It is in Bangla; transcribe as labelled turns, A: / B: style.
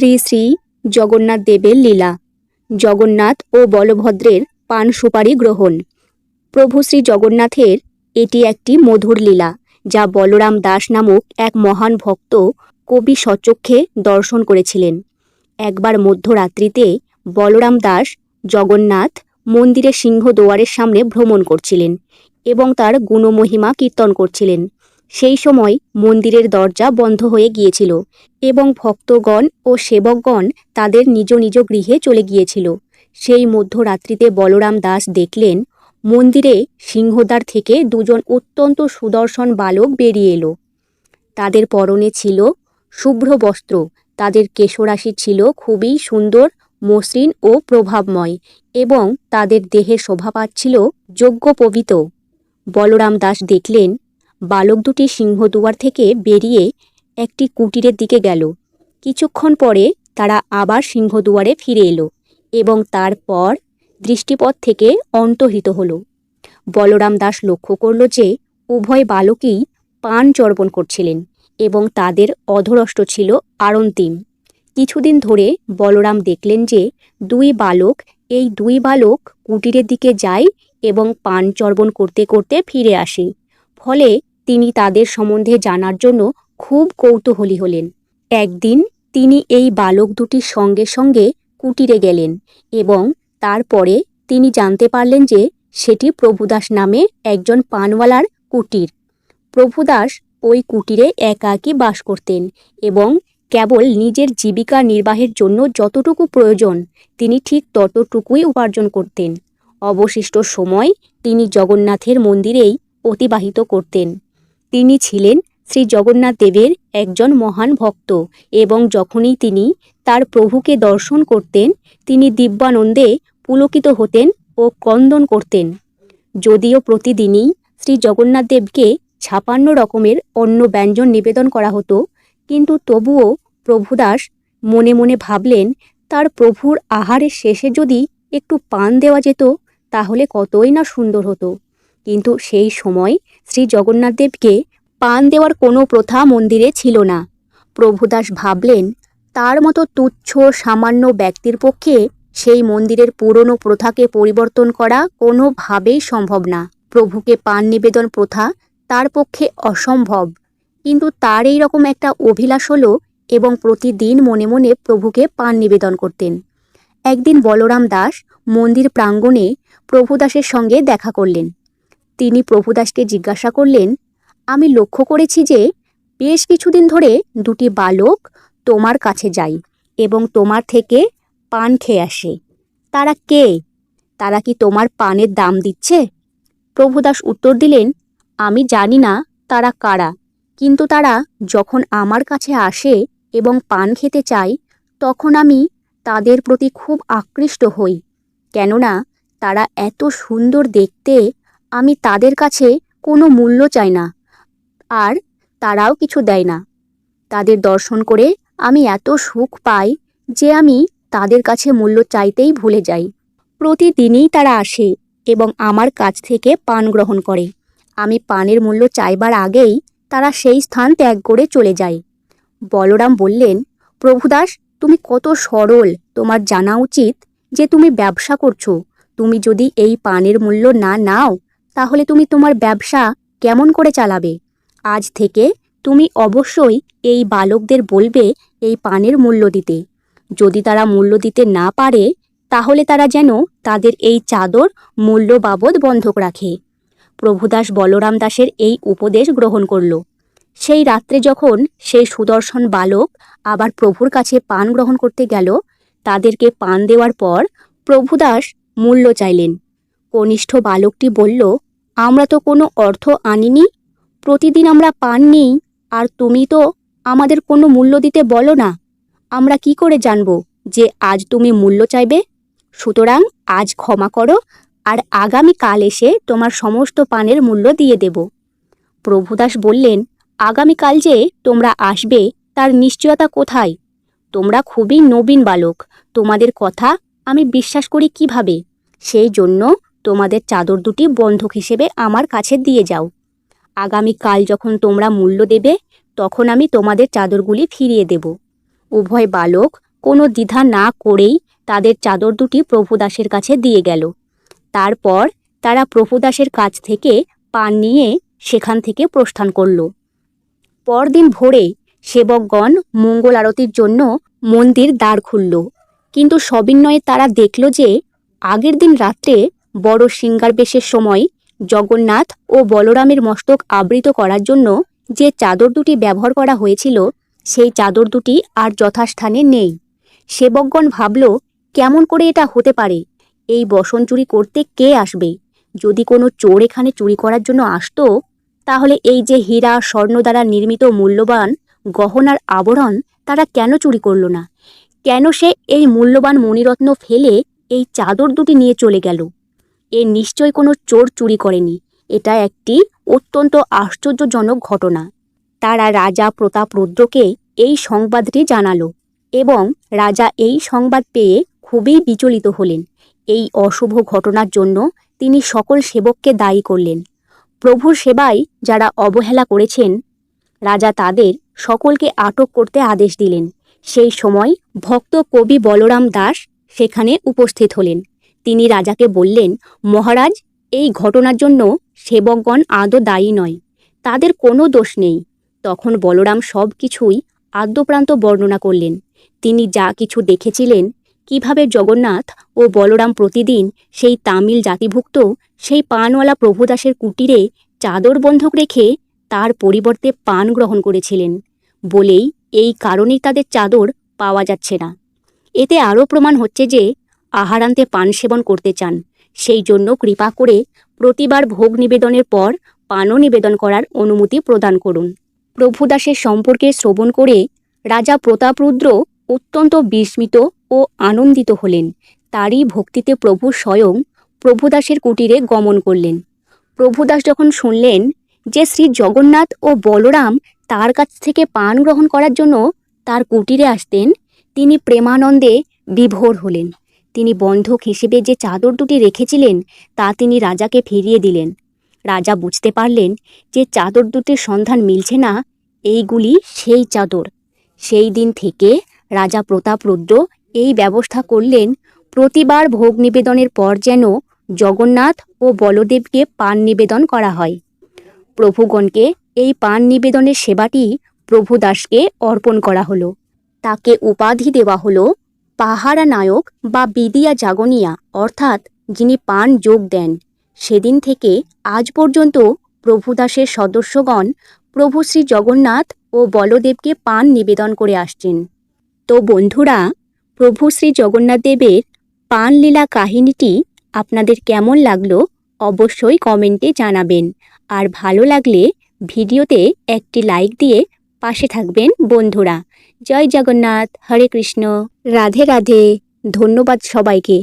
A: শ্রী শ্রী জগন্নাথ দেবের লীলা। জগন্নাথ ও বলভদ্রের পান সুপারি গ্রহণ। প্রভু শ্রী জগন্নাথের এটি একটি মধুর লীলা, যা বলরাম দাস নামক এক মহান ভক্ত কবি সচক্ষে দর্শন করেছিলেন। একবার মধ্যরাত্রিতে বলরাম দাস জগন্নাথ মন্দিরের সিংহদুয়ারের সামনে ভ্রমণ করছিলেন এবং তার গুণমহিমা কীর্তন করছিলেন। সেই সময় মন্দিরের দরজা বন্ধ হয়ে গিয়েছিল এবং ভক্তগণ ও সেবকগণ তাদের নিজ নিজ গৃহে চলে গিয়েছিল। সেই মধ্যরাত্রিতে বলরাম দাস দেখলেন, মন্দিরে সিংহদ্বার থেকে দুজন অত্যন্ত সুদর্শন বালক বেরিয়ে এলো। তাদের পরনে ছিল শুভ্র বস্ত্র, তাদের কেশরাশি ছিল খুবই সুন্দর, মসৃণ ও প্রভাবময় এবং তাদের দেহের শোভাপাত ছিল যজ্ঞপবিত। বলরাম দাস দেখলেন বালক দুটি সিংহদুয়ার থেকে বেরিয়ে একটি কুটিরের দিকে গেল। কিছুক্ষণ পরে তারা আবার সিংহদুয়ারে ফিরে এলো এবং তারপর দৃষ্টিপথ থেকে অন্তহিত হল। বলরাম দাস লক্ষ্য করল যে উভয় বালকই পান চর্বণ করছিলেন এবং তাদের অধরষ্ট ছিল আরন্তিম। কিছুদিন ধরে বলরাম দেখলেন যে দুই বালক, এই দুই বালক কুটিরের দিকে যায় এবং পান চর্বণ করতে করতে ফিরে আসে। ফলে তিনি তাদের সম্বন্ধে জানার জন্য খুব কৌতূহলী হলেন। একদিন তিনি এই বালক দুটির সঙ্গে সঙ্গে কুটিরে গেলেন এবং তারপরে তিনি জানতে পারলেন যে সেটি প্রভুদাস নামে একজন পানওয়ালার কুটির। প্রভুদাস ওই কুটিরে একাকী বাস করতেন এবং কেবল নিজের জীবিকা নির্বাহের জন্য যতটুকু প্রয়োজন তিনি ঠিক ততটুকুই উপার্জন করতেন। অবশিষ্ট সময় তিনি জগন্নাথের মন্দিরেই অতিবাহিত করতেন। তিনি ছিলেন শ্রী জগন্নাথ দেবের একজন মহান ভক্ত এবং যখনই তিনি তার প্রভুকে দর্শন করতেন, তিনি দিব্যানন্দে পুলকিত হতেন ও ক্রন্দন করতেন। যদিও প্রতিদিনই শ্রী জগন্নাথ দেবকে ছাপান্ন রকমের অন্য ব্যঞ্জন নিবেদন করা হতো, কিন্তু তবুও প্রভুদাস মনে মনে ভাবলেন, তার প্রভুর আহারের শেষে যদি একটু পান দেওয়া যেত, তাহলে কতই না সুন্দর হতো। কিন্তু সেই সময় শ্রী জগন্নাথদেবকে পান দেওয়ার কোনো প্রথা মন্দিরে ছিল না। প্রভুদাস ভাবলেন, তার মতো তুচ্ছ, সামান্য ব্যক্তির পক্ষে সেই মন্দিরের পুরনো প্রথাকে পরিবর্তন করা কোনোভাবেই সম্ভব না। প্রভুকে পান নিবেদন প্রথা তার পক্ষে অসম্ভব। কিন্তু তার এই রকম একটা অভিলাষ হলো এবং প্রতিদিন মনে মনে প্রভুকে পান নিবেদন করতেন। একদিন বলরাম দাস মন্দির প্রাঙ্গণে প্রভুদাসের সঙ্গে দেখা করলেন। তিনি প্রভুদাসকে জিজ্ঞাসা করলেন, আমি লক্ষ্য করেছি যে বেশ কিছুদিন ধরে দুটি বালক তোমার কাছে যায় এবং তোমার থেকে পান খেয়ে আসে। তারা কে? তারা কি তোমার পানের দাম দিচ্ছে? প্রভুদাস উত্তর দিলেন, আমি জানি না তারা কারা, কিন্তু তারা যখন আমার কাছে আসে এবং পান খেতে চায়, তখন আমি তাদের প্রতি খুব আকৃষ্ট হই, কেননা তারা এত সুন্দর দেখতে আমি তাদের কাছে কোনো মূল্য চাই না, আর তারাও কিছু দেয় না। তাদের দর্শন করে আমি এত সুখ পাই যে আমি তাদের কাছে মূল্য চাইতেই ভুলে যাই। প্রতিদিনই তারা আসে এবং আমার কাছ থেকে পান গ্রহণ করে। আমি পানের মূল্য চাইবার আগেই তারা সেই স্থান ত্যাগ করে চলে যায়। বলরাম বললেন, প্রভুদাস, তুমি কত সরল। তোমার জানা উচিত যে তুমি ব্যবসা করছ। তুমি যদি এই পানের মূল্য না নাও তাহলে তুমি তোমার ব্যবসা কেমন করে চালাবে? আজ থেকে তুমি অবশ্যই এই বালকদের বলবে এই পানের মূল্য দিতে। যদি তারা মূল্য দিতে না পারে, তাহলে তারা যেন তাদের এই চাদর মূল্য বাবদ বন্ধক রাখে। প্রভুদাস বলরাম দাসের এই উপদেশ গ্রহণ করল। সেই রাত্রে যখন সেই সুদর্শন বালক আবার প্রভুর কাছে পান গ্রহণ করতে গেল, তাদেরকে পান দেওয়ার পর প্রভুদাস মূল্য চাইলেন। কনিষ্ঠ বালকটি বলল আমরা তো কোনো অর্থ আনিনি। প্রতিদিন আমরা পান নিই, আর তুমি তো আমাদের কোনো মূল্য দিতে বলো না। আমরা কি করে জানব যে আজ তুমি মূল্য চাইবে? সুতরাং আজ ক্ষমা করো, আর আগামী কাল এসে তোমার সমস্ত পানের মূল্য দিয়ে দেব। প্রভুদাস বললেন, আগামীকাল যে তোমরা আসবে, তার নিশ্চয়তা কোথায়? তোমরা খুবই নবীন বালক, তোমাদের কথা আমি বিশ্বাস করি কীভাবে? সেই জন্য তোমাদের চাদর দুটি বন্ধক হিসেবে আমার কাছে দিয়ে যাও। আগামীকাল যখন তোমরা মূল্য দেবে, তখন আমি তোমাদের চাদরগুলি ফিরিয়ে দেব। উভয় বালক কোনো দ্বিধা না করেই তাদের চাদর দুটি প্রভুদাসের কাছে দিয়ে গেল। তারপর তারা প্রভুদাসের কাছ থেকে পান নিয়ে সেখান থেকে প্রস্থান করল। পরদিন ভোরে সেবকগণ মঙ্গল আরতির জন্য মন্দির দ্বার খুলল। কিন্তু সবিনয়ে তারা দেখল যে আগের দিন রাত্রে বড় সিঙ্গার বেশের সময় জগন্নাথ ও বলরামের মস্তক আবৃত করার জন্য যে চাদর দুটি ব্যবহার করা হয়েছিল, সেই চাদর দুটি আর যথাস্থানে নেই। সেবকগণ ভাবল, কেমন করে এটা হতে পারে? এই বসন চুরি করতে কে আসবে? যদি কোনো চোর এখানে চুরি করার জন্য আসতো, তাহলে এই যে হীরা, স্বর্ণ দ্বারা নির্মিত মূল্যবান গহনার আবরণ তারা কেন চুরি করল না? কেন সে এই মূল্যবান মণিরত্ন ফেলে এই চাদর দুটি নিয়ে চলে গেল? এ নিশ্চয় কোনো চোর চুরি করেনি। এটা একটি অত্যন্ত আশ্চর্যজনক ঘটনা। তারা রাজা প্রতাপ রুদ্রকে এই সংবাদটি জানালো এবং রাজা এই সংবাদ পেয়ে খুবই বিচলিত হলেন। এই অশুভ ঘটনার জন্য তিনি সকল সেবককে দায়ী করলেন। প্রভুর সেবায় যারা অবহেলা করেছেন, রাজা তাদের সকলকে আটক করতে আদেশ দিলেন। সেই সময় ভক্ত কবি বলরাম দাস সেখানে উপস্থিত হলেন। তিনি রাজাকে বললেন, মহারাজ, এই ঘটনার জন্য সেবকগণ আদৌ দায়ী নয়, তাদের কোনো দোষ নেই। তখন বলরাম সব কিছুই আদ্যপ্রান্ত বর্ণনা করলেন। তিনি যা কিছু দেখেছিলেন, কীভাবে জগন্নাথ ও বলরাম প্রতিদিন সেই তামিল জাতিভুক্ত, সেই পানওয়ালা প্রভুদাসের কুটিরে চাদর বন্ধক রেখে তার পরিবর্তে পান গ্রহণ করেছিলেন, বলেই এই কারণেই তাদের চাদর পাওয়া যাচ্ছে না। এতে আরও প্রমাণ হচ্ছে যে আহারান্তে পান সেবন করতে চান। সেই জন্য কৃপা করে প্রতিবার ভোগ নিবেদনের পর পানও নিবেদন করার অনুমতি প্রদান করুন। প্রভুদাসের সম্পর্কে শ্রবণ করে রাজা প্রতাপরুদ্র অত্যন্ত বিস্মিত ও আনন্দিত হলেন। তারই ভক্তিতে প্রভু স্বয়ং প্রভুদাসের কুটিরে গমন করলেন। প্রভুদাস যখন শুনলেন যে শ্রী জগন্নাথ ও বলরাম তার কাছ থেকে পান গ্রহণ করার জন্য তার কুটিরে আসতেন, তিনি প্রেমানন্দে বিভোর হলেন। তিনি বন্ধক হিসেবে যে চাদর দুটি রেখেছিলেন, তা তিনি রাজাকে ফিরিয়ে দিলেন। রাজা বুঝতে পারলেন যে চাদর দুটির সন্ধান মিলছে না, এইগুলি সেই চাদর। সেই দিন থেকে রাজা প্রতাপরুদ্র এই ব্যবস্থা করলেন, প্রতিবার ভোগ নিবেদনের পর যেন জগন্নাথ ও বলদেবকে পান নিবেদন করা হয়। প্রভুগণকে এই পান নিবেদনের সেবাটি প্রভু দাসকে অর্পণ করা হলো। তাকে উপাধি দেওয়া হলো পাহারা নায়ক বা বিদিয়া জাগনিয়া, অর্থাৎ যিনি পান যোগ দেন, সেদিন থেকে আজ পর্যন্ত প্রভুদাসের সদস্যগণ প্রভু শ্রী জগন্নাথ ও বলদেবকে পান নিবেদন করে আসছেন। তো বন্ধুরা, প্রভু শ্রী জগন্নাথ দেবের পান লীলা কাহিনীটি আপনাদের কেমন লাগল অবশ্যই কমেন্টে জানাবেন। আর ভালো লাগলে ভিডিওতে একটি লাইক দিয়ে পাশে থাকবেন বন্ধুরা। জয় জগন্নাথ হরে কৃষ্ণ। রাধে রাধে ধন্যবাদ সবাইকে।